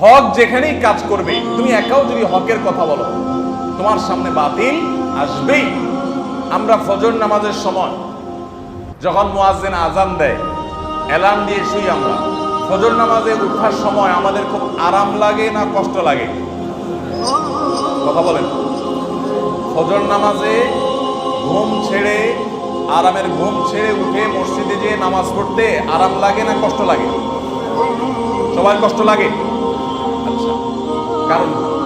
হক যেখানেই কাজ করবে, তুমি একাও যদি হকের কথা বলো, তোমার সামনে বাতিল আসবেই। আমরা ফজর নামাজের সময় যখন মুয়াজ্জিন আজান দেয়, অ্যালার্ম দিয়ে শুই আমরা। ফজর নামাজে উঠার সময় আমাদের খুব আরাম লাগে না কষ্ট লাগে? কথা বলেন। ফজর নামাজে ঘুম ছেড়ে, আরামের ঘুম ছেড়ে উঠে মসজিদে যেয়ে নামাজ পড়তে আরাম লাগে না কষ্ট লাগে? সবার কষ্ট লাগে? কারণ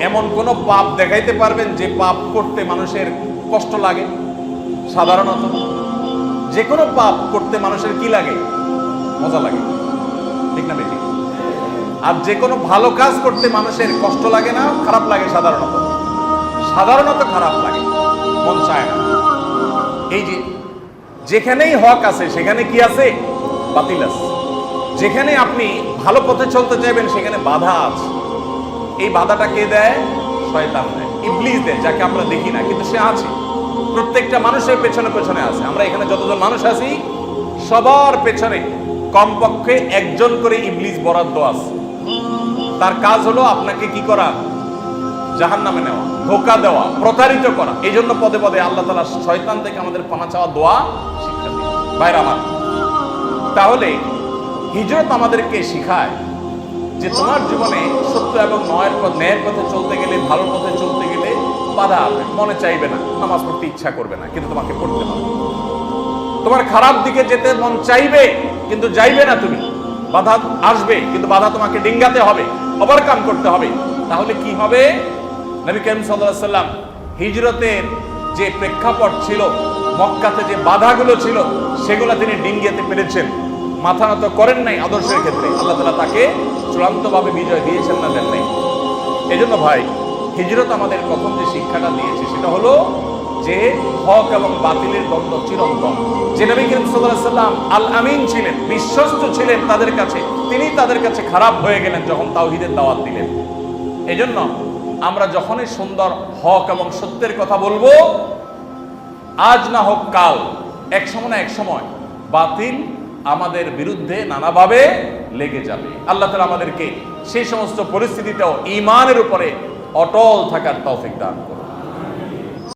এমন কোন পাপ দেখাইতে পারবেন যে পাপ করতে মানুষের কষ্ট লাগে, সাধারণত। যে কোনো পাপ করতে মানুষের কি লাগে? মজা লাগে। ঠিক না বেঠিক? আর যে কোনো ভালো কাজ করতে মানুষের কষ্ট লাগে না, খারাপ লাগে সাধারণত। সাধারণত খারাপ লাগে, মন চায় না। এই যে, যেখানেই হক আছে, সেখানে কি আছে? বাতিল আছে। যেখানে আপনি ভালো পথে চলতে চাইবেন, সেখানে বাধা আছে। এই বাধাটা কে দেয়? শয়তান দেয়। ইবলিস দেয়, যাকে আমরা দেখি না, কিন্তু সে আছে। প্রত্যেকটা মানুষের পেছনে পেছনে আছে। আমরা এখানে যতজন মানুষ আছি, সবার পেছনে কমপক্ষে একজন করে ইবলিস বরাদ্দ আছে। তার কাজ হলো আপনাকে কি করা? জাহান নামে নেওয়া, ধোকা দেওয়া, প্রতারিত করা। এই জন্য পদে পদে আল্লাহ তালা শয়তান থেকে আমাদের পানা চাওয়া দোয়া শিক্ষা দিই বাইরে আমার, তাহলে হিজরত আমাদেরকে শিখায় যে তোমার জীবনে সত্য এবং নয়ের পথ ন্যায়ের পথে চলতে গেলে, ভালো পথে চলতে গেলে বাধা আসবে মনে চাইবে না, নামাজ পড়তে ইচ্ছা করবে না, কিন্তু তোমাকে পড়তে হবে। তোমার খারাপ দিকে যেতে মন চাইবে, কিন্তু যাইবে না তুমি। বাধা আসবে, কিন্তু বাধা তোমাকে ডিঙ্গাতে হবে ওভারকাম করতে হবে। তাহলে কি হবে? নবী করিম সাল্লাম হিজরতের যে প্রেক্ষাপট ছিল, মক্কাতে যে বাধাগুলো ছিল, সেগুলো তিনি ডিঙ্গিয়াতে পেরেছেন মাথা নত করেন নাই আদর্শের ক্ষেত্রে। আল্লাহ তালা তাকে চূড়ান্তভাবে বিজয় দিয়েছেন না দেন নাই। এজন্য ভাই, হিজরত আমাদের প্রথম যে শিক্ষাটা দিয়েছে, সেটা হলো যে হক এবং বাতিলের দ্বন্দ্ব চিরন্তন। যে নবী করিম সাল্লাম আল আমিন ছিলেন, বিশ্বস্ত ছিলেন তাদের কাছে, তিনি তাদের কাছে খারাপ হয়ে গেলেন যখন তাওহিদের দাওয়াত দিলেন। এজন্য আমরা যখনই সুন্দর হক এবং সত্যের কথা বলব, আজ না হোক কাল, এক সময় না এক সময়, বাতিল আমাদের বিরুদ্ধে নানাভাবে লেগে যাবে। আল্লাহ তালা আমাদেরকে সেই সমস্ত পরিস্থিতিতেও ইমানের উপরে অটল থাকার তৌফিক দান করুন।